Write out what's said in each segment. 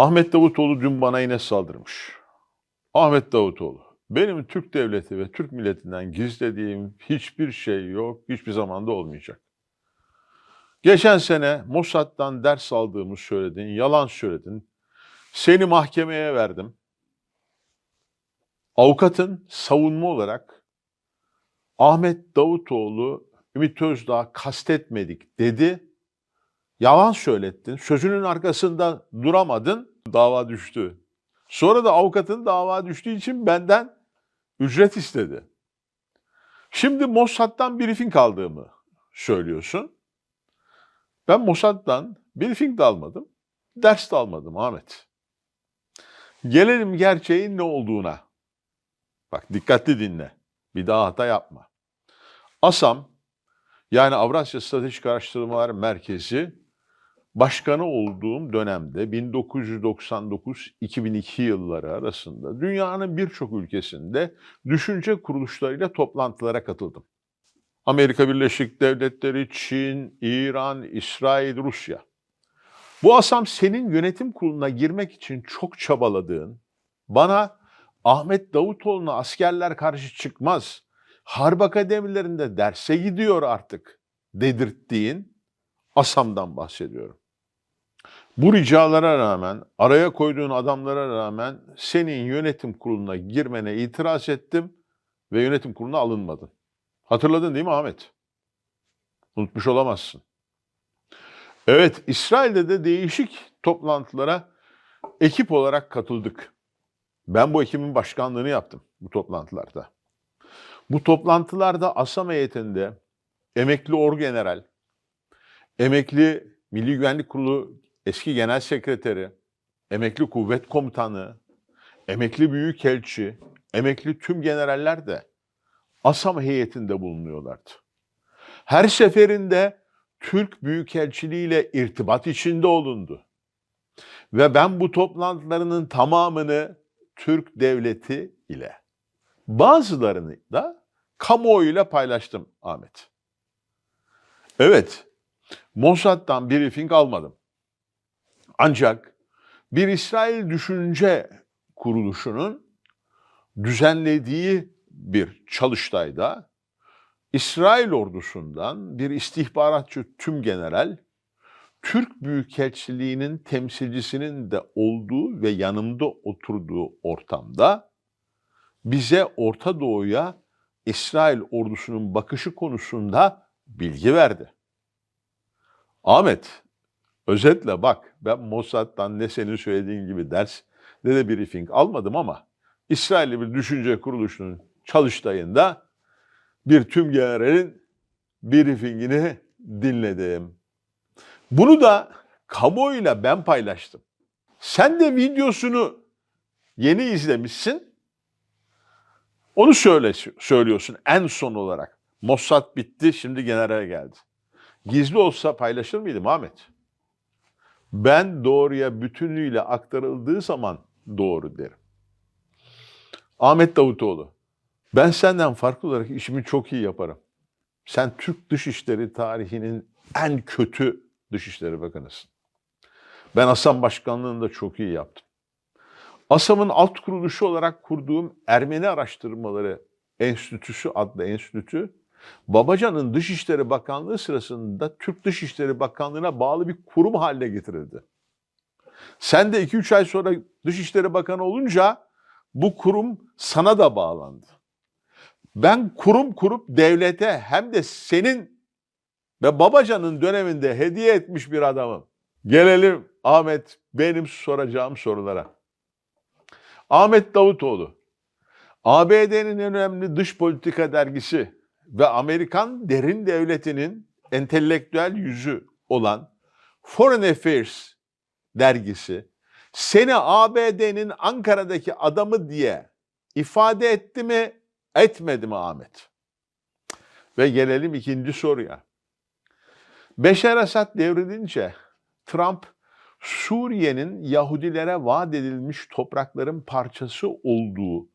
Ahmet Davutoğlu dün bana yine saldırmış. Ahmet Davutoğlu, benim Türk devleti ve Türk milletinden gizlediğim hiçbir şey yok, hiçbir zamanda olmayacak. Geçen sene Mossad'dan ders aldığımı söyledin, yalan söyledin. Seni mahkemeye verdim. Avukatın savunma olarak Ahmet Davutoğlu, Ümit Özdağ kastetmedik dedi. Yalan söylettin. Sözünün arkasında duramadın. Dava düştü. Sonra da avukatın dava düştüğü için benden ücret istedi. Şimdi Mossad'dan briefing aldığımı söylüyorsun. Ben Mossad'dan briefing de almadım, ders de almadım Ahmet. Gelelim gerçeğin ne olduğuna. Bak dikkatli dinle. Bir daha hata yapma. ASAM yani Avrasya Stratejik Araştırmalar Merkezi başkanı olduğum dönemde 1999-2002 yılları arasında dünyanın birçok ülkesinde düşünce kuruluşlarıyla toplantılara katıldım. Amerika Birleşik Devletleri, Çin, İran, İsrail, Rusya. Bu asam senin yönetim kuruluna girmek için çok çabaladığın, bana Ahmet Davutoğlu'na askerler karşı çıkmaz, harp akademilerinde derse gidiyor artık dedirttiğin Asam'dan bahsediyorum. Bu ricalara rağmen, araya koyduğun adamlara rağmen senin yönetim kuruluna girmene itiraz ettim ve yönetim kuruluna alınmadın. Hatırladın değil mi Ahmet? Unutmuş olamazsın. Evet, İsrail'de de değişik toplantılara ekip olarak katıldık. Ben bu ekibin başkanlığını yaptım bu toplantılarda. Bu toplantılarda ASAM heyetinde emekli orgeneral, emekli Milli Güvenlik Kurulu eski genel sekreteri, emekli kuvvet komutanı, emekli büyükelçi, emekli tüm generaller de ASAM heyetinde bulunuyorlardı. Her seferinde Türk Büyükelçiliği ile irtibat içinde olundu. Ve ben bu toplantılarının tamamını Türk devleti ile, bazılarını da kamuoyuyla paylaştım Ahmet. Evet, Mossad'dan briefing almadım. Ancak bir İsrail düşünce kuruluşunun düzenlediği bir çalıştayda İsrail ordusundan bir istihbaratçı tüm general Türk Büyükelçiliğinin temsilcisinin de olduğu ve yanımda oturduğu ortamda bize Orta Doğu'ya İsrail ordusunun bakışı konusunda bilgi verdi. Ahmet, özetle bak ben Mossad'dan ne senin söylediğin gibi ders ne de briefing almadım ama İsrailli bir düşünce kuruluşunun çalıştayında bir tüm generalin briefingini dinledim. Bunu da kamuoyuyla ben paylaştım. Sen de videosunu yeni izlemişsin. Onu söyle, söylüyorsun en son olarak. Mossad bitti, şimdi generale geldi. Gizli olsa paylaşır mıydım Ahmet? Ben doğruya bütünlüğüyle aktarıldığı zaman doğru derim. Ahmet Davutoğlu, ben senden farklı olarak işimi çok iyi yaparım. Sen Türk Dışişleri tarihinin en kötü Dışişleri Bakanısın. Ben ASAM Başkanlığı'nda çok iyi yaptım. ASAM'ın alt kuruluşu olarak kurduğum Ermeni Araştırmaları Enstitüsü adlı enstitü, Babacan'ın Dışişleri Bakanlığı sırasında Türk Dışişleri Bakanlığı'na bağlı bir kurum haline getirildi. Sen de 2-3 ay sonra Dışişleri Bakanı olunca bu kurum sana da bağlandı. Ben kurum kurup devlete hem de senin ve Babacan'ın döneminde hediye etmiş bir adamım. Gelelim Ahmet benim soracağım sorulara. Ahmet Davutoğlu, ABD'nin en önemli dış politika dergisi ve Amerikan derin devletinin entelektüel yüzü olan Foreign Affairs dergisi seni ABD'nin Ankara'daki adamı diye ifade etti mi, etmedi mi Ahmet? Ve gelelim ikinci soruya. Beşer Esad devrilince Trump Suriye'nin Yahudilere vaat edilmiş toprakların parçası olduğu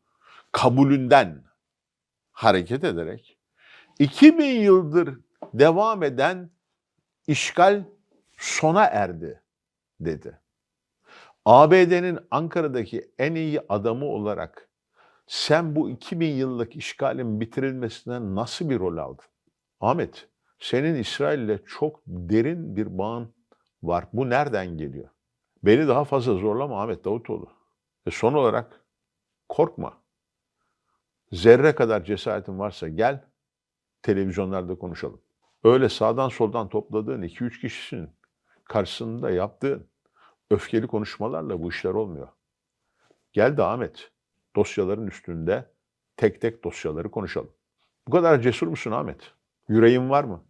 kabulünden hareket ederek 2000 yıldır devam eden işgal sona erdi dedi. ABD'nin Ankara'daki en iyi adamı olarak sen bu 2000 yıllık işgalin bitirilmesine nasıl bir rol aldın? Ahmet, senin İsrail'le çok derin bir bağın var. Bu nereden geliyor? Beni daha fazla zorlama Ahmet Davutoğlu. Ve son olarak korkma. Zerre kadar cesaretin varsa gel televizyonlarda konuşalım. Öyle sağdan soldan topladığın 2-3 kişinin karşısında yaptığın öfkeli konuşmalarla bu işler olmuyor. Gel de Ahmet, dosyaların üstünde tek tek dosyaları konuşalım. Bu kadar cesur musun Ahmet? Yüreğin var mı?